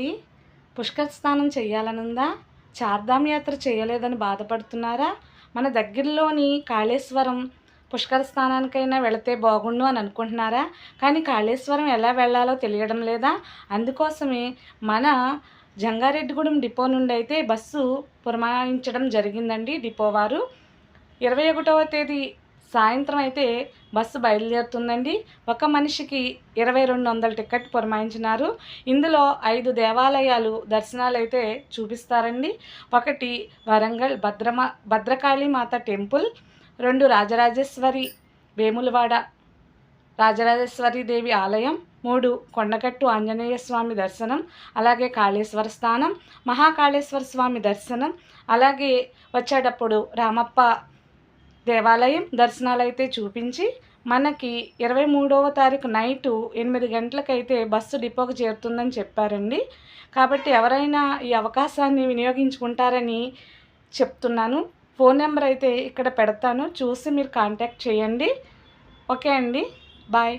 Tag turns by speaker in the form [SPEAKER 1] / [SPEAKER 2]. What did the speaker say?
[SPEAKER 1] ఉండి పుష్కర స్నానం చేయాలనుందా? చార్ధామ్ యాత్ర చేయలేదని బాధపడుతున్నారా? మన దగ్గరలోని కాళేశ్వరం పుష్కర స్నానానికైనా వెళితే బాగుండు అని అనుకుంటున్నారా? కానీ కాళేశ్వరం ఎలా వెళ్ళాలో తెలియడం లేదా? అందుకోసమే మన జంగారెడ్డిగూడెం డిపో నుండి అయితే బస్సు పురమాయించడం జరిగిందండి డిపో వారు ఇరవై ఒకటవ తేదీ సాయంత్రం అయితే బస్సు బయలుదేరుతుందండి. ఒక మనిషికి ఇరవై రెండు వందల టికెట్ పురమాయించినారు. ఇందులో ఐదు దేవాలయాలు దర్శనాలు అయితే చూపిస్తారండి. ఒకటి వరంగల్ భద్రమా భద్రకాళి మాత టెంపుల్ రెండు రాజరాజేశ్వరి వేములవాడ రాజరాజేశ్వరి దేవి ఆలయం మూడు కొండగట్టు ఆంజనేయ స్వామి దర్శనం అలాగే కాళేశ్వర స్థానం మహాకాళేశ్వర స్వామి దర్శనం అలాగే వచ్చేటప్పుడు రామప్ప దేవాలయం దర్శనాలు అయితే చూపించి మనకి ఇరవై మూడవ తారీఖు నైటు ఎనిమిది గంటలకైతే బస్సు డిపోకి చేరుతుందని చెప్పారండి. కాబట్టి ఎవరైనా ఈ అవకాశాన్ని వినియోగించుకుంటారని చెప్తున్నాను. ఫోన్ నెంబర్ అయితే ఇక్కడ పెడతాను. చూసి మీరు కాంటాక్ట్ చేయండి. ఓకే అండి. బాయ్.